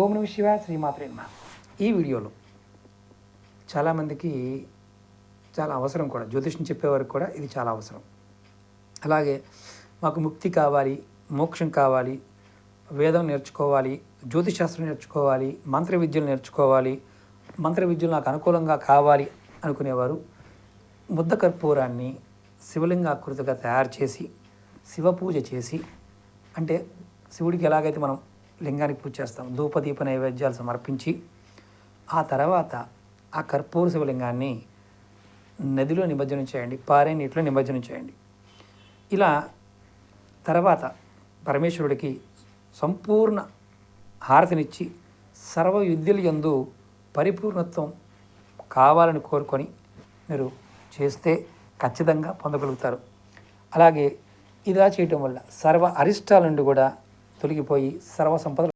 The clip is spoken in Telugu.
ఓం నమ శివ శ్రీమాత్రే నమః. ఈ వీడియోలో చాలామందికి చాలా అవసరం కూడా జ్యోతిష్యం చెప్పేవారికి కూడా ఇది చాలా అవసరం. అలాగే మాకు ముక్తి కావాలి మోక్షం కావాలి వేదం నేర్చుకోవాలి జ్యోతిశాస్త్రం నేర్చుకోవాలి మంత్ర విద్యలు నేర్చుకోవాలి మంత్ర విద్యలు నాకు అనుకూలంగా కావాలి అనుకునేవారు ముద్ద కర్పూరాన్ని శివలింగాకృతిగా తయారు చేసి శివ పూజ చేసి అంటే శివుడికి ఎలాగైతే మనం లింగానికి పూజ చేస్తాం. ధూపదీప నైవేద్యాలు సమర్పించి ఆ తర్వాత ఆ కర్పూర శివలింగాన్ని నదిలో నిమజ్జనం చేయండి పారే నీటిలో నిమజ్జనం చేయండి. ఇలా తర్వాత పరమేశ్వరుడికి సంపూర్ణ హారతినిచ్చి సర్వ యందు పరిపూర్ణత్వం కావాలని కోరుకొని మీరు చేస్తే ఖచ్చితంగా పొందగలుగుతారు. అలాగే ఇలా చేయటం వల్ల సర్వ అరిష్టాల నుండి కూడా తొలగిపోయి సర్వసంపద